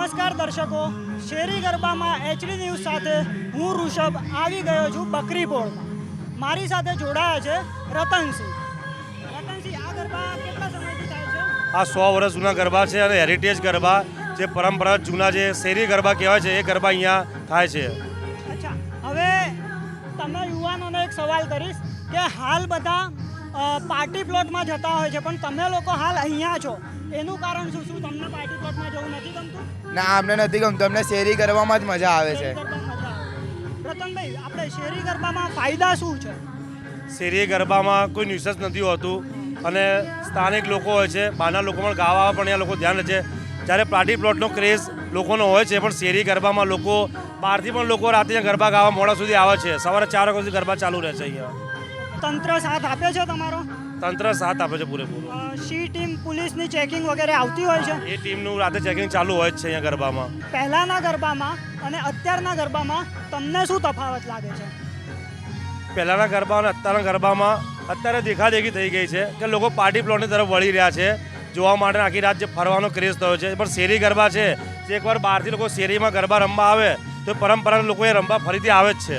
નમસ્કાર દર્શકો. શેરી ગરબામાં એચડી ન્યૂઝ સાથે હું ઋષભ આવી ગયો છું બકરીપોળમાં. મારી સાથે જોડાયા છે રતનસિંહ. રતનસિંહ આ ગરબા કેટલા સમયથી થાય છે? આ સો વર્ષ જૂના ગરબા છે અને હેરિટેજ ગરબા. જે પરંપરાગત જૂના જે શેરી ગરબા કહેવાય છે એ ગરબા અહીંયા થાય છે. અચ્છા હવે તમે યુવાનોને એક સવાલ કરીશ કે હાલ બધા પાર્ટી પ્લોટમાં જતા હોય છે પણ તમે લોકો હાલ અહીંયા છો. એનું કારણ શું? શું તમને પાર્ટી ગમતું ના અમને નથી ગમતું. અમને શેરી કરવામાં જ મજા આવે છે. શેરી ગરબામાં રતનભાઈ આપણે શેરી ગરબામાં ફાયદા શું છે? શેરી ગરબામાં કોઈ ન્યુસન્સ નથી હોતું. અને સ્થાનિક લોકો હોય છે બહારના લોકો પણ ગાવા પણ અહીંયા લોકો ધ્યાન રહે છે. જ્યારે પાર્ટી પ્લોટનો ક્રેઝ લોકોનો હોય છે પણ શેરી ગરબામાં લોકો બહારથી પણ લોકો રાતે ગરબા ગાવા મોડા સુધી આવે છે. સવારે ચાર વાગ્યા સુધી ગરબા ચાલુ રહે છે અહીંયા. તંત્ર સાથ આપે છે તમારો? તંત્ર સાથ આપે છે પૂરેપૂરો. શી સી ટીમ પોલીસની ચેકિંગ વગેરે આવતી હોય છે? એ ટીમનું રાતે ચેકિંગ ચાલુ હોય જ છે અહીંયા ગરબામાં. પહેલાના ગરબામાં અને અત્યારના ગરબામાં તમને શું તફાવત લાગે છે? પહેલાંના ગરબા અને અત્યારના ગરબામાં અત્યારે દેખાદેખી થઈ ગઈ છે કે લોકો પાર્ટી પ્લોટની તરફ વળી રહ્યા છે જોવા માટે આખી રાત જે ફરવાનો ક્રેઝ થયો છે. પણ શેરી ગરબા છે જે એકવાર બહારથી લોકો શેરીમાં ગરબા રમવા આવે તો પરંપરા લોકો એ રમવા ફરીથી આવે જ છે.